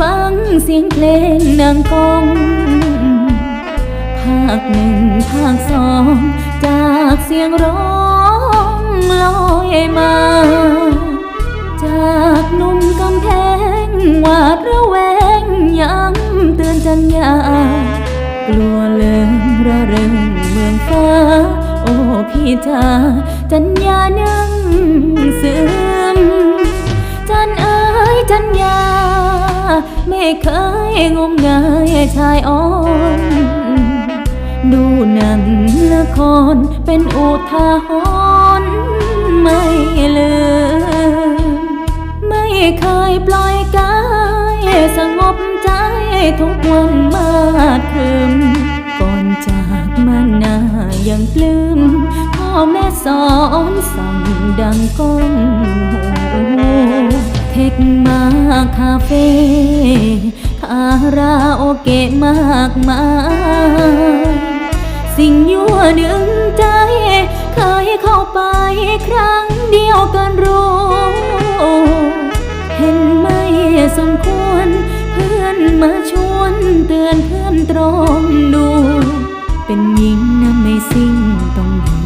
ฟังเสียงเพลงนางกงภาคหนึ่งภาคสอง จากเสียงร้องลอยมา จากนุ่มกำแพงหวาดระแวงย้ำเตือนจันยากลัวเลิงระเริงเมืองฟ้า โอ้พี่จ๋าจันยานั่งซึมจันเอ้ยจันยา ไม่เคยงมงายชายอ่อน ดูหนังละครเป็นอุทาหรณ์ไม่ลืม ไม่เคยปล่อยกายสงบใจทุกวันมาดคืมก่อนจากมานายังปลื้มพ่อแม่สอนสั่งดังก้องหูเทคมา คาเฟ่คาราโอเกะมากมายสิ่งยั่วดึงใจ เคยเข้าไปครั้งเดียวกันรู้ เห็นไม่สมควร เพื่อนมาชวนเตือนเพื่อนตรองดู เป็นหญิงนะไม่สิ้นต้องอยู่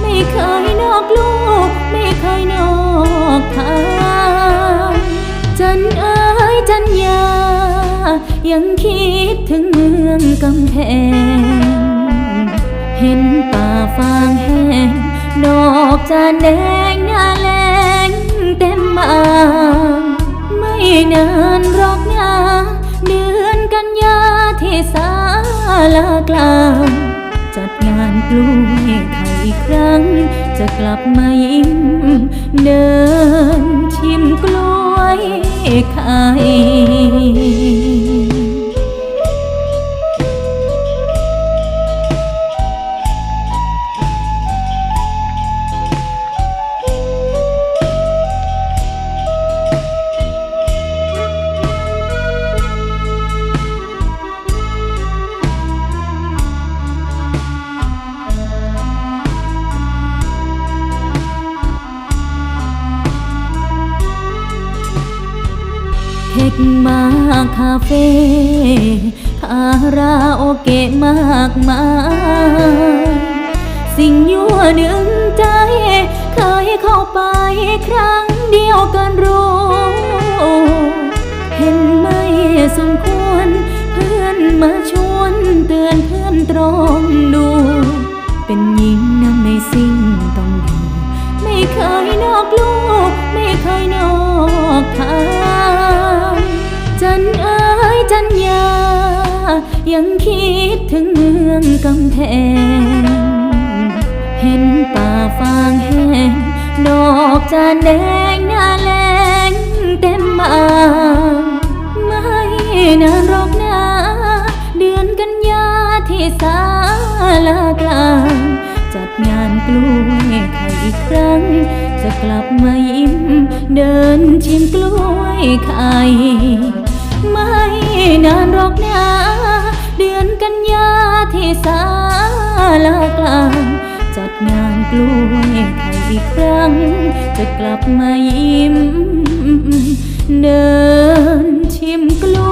ไม่เคยนอกลู ยังคิดถึงเมืองกำแพง เห็นป่าฟางแห้ง ดอกจานแดงหน้าแรงเต็มบางไม่นานรอกนะเดือนกันยาที่ศาลากลางจัดงานกล้วยไข่อีกครั้ง จะกลับมายิ้มเดินชิมกล้วยไข่ เทคมาคาเฟ่คาราโอเกะมากมายสิ่งยั่วดึงใจ เคยเข้าไปครั้งเดียวกันรู้ ยังคิดถึงเมืองกำแพง เห็นป่าฟางแห้ง ดอกจานแดงหน้าแรงเต็มบางไม่นานหรอกนะเดือนกันยาที่ศาลากลางจัดงานกล้วยไข่อีกครั้ง จะกลับมายิ้ม เดินชิมกล้วยไข่ไม่นานหรอกนะ กันยาที่สาลากลางจัดงานกล้วยไทยอีกครั้ง จะกลับมายิ้ม เดินชิมกล้วย